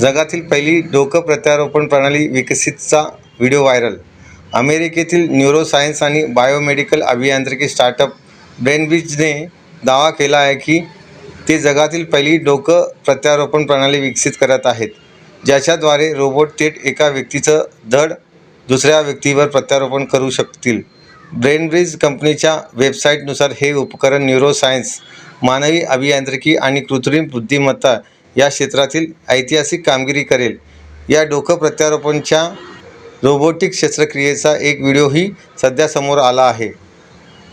जगातील पहिली डोकं प्रत्यारोपण प्रणाली विकसितचा व्हिडिओ व्हायरल. अमेरिकेतील न्यूरोसायन्स आणि बायोमेडिकल अभियांत्रिकी स्टार्टअप ब्रेनब्रिजने दावा केला आहे की ते जगातील पहिली डोकं प्रत्यारोपण प्रणाली विकसित करत आहेत ज्याच्याद्वारे रोबोट थेट एका व्यक्तीचं धड दुसऱ्या व्यक्तीवर प्रत्यारोपण करू शकतील. ब्रेनब्रिज कंपनीच्या वेबसाईटनुसार हे उपकरण न्यूरोसायन्स मानवी अभियांत्रिकी आणि कृत्रिम बुद्धिमत्ता या क्षेत्रातील ऐतिहासिक कामगिरी करेल. या डोकं प्रत्यारोपणच्या रोबोटिक शस्त्रक्रियेचा एक व्हिडिओही सध्या समोर आला आहे.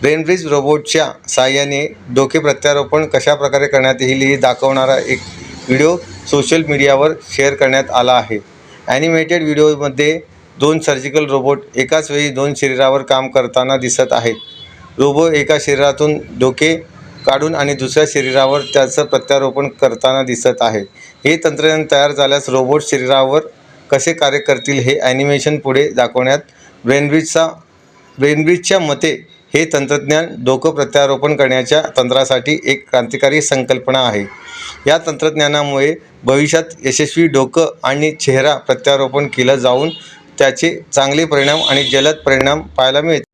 ब्रेनब्रिज रोबोटच्या सहाय्याने डोके प्रत्यारोपण कशाप्रकारे करण्यात येईल हे दाखवणारा एक व्हिडिओ सोशल मीडियावर शेअर करण्यात आला आहे. ॲनिमेटेड व्हिडिओमध्ये दोन सर्जिकल रोबोट एकाच वेळी दोन शरीरावर काम करताना दिसत आहेत. रोबो एका शरीरातून डोके काढून आणि दुसऱ्या शरीरावर त्याचं प्रत्यारोपण करताना दिसत आहे. हे तंत्रज्ञान तयार झाल्यास रोबोट शरीरावर कसे कार्य करतील हे ॲनिमेशन पुढे दाखवण्यात ब्रेनब्रिजचा ब्रेनब्रिजच्या मते हे तंत्रज्ञान डोकं प्रत्यारोपण करण्याच्या तंत्रासाठी एक क्रांतिकारी संकल्पना आहे. या तंत्रज्ञानामुळे भविष्यात यशस्वी डोकं आणि चेहरा प्रत्यारोपण केलं जाऊन त्याचे चांगले परिणाम आणि जलद परिणाम पाहायला मिळतील.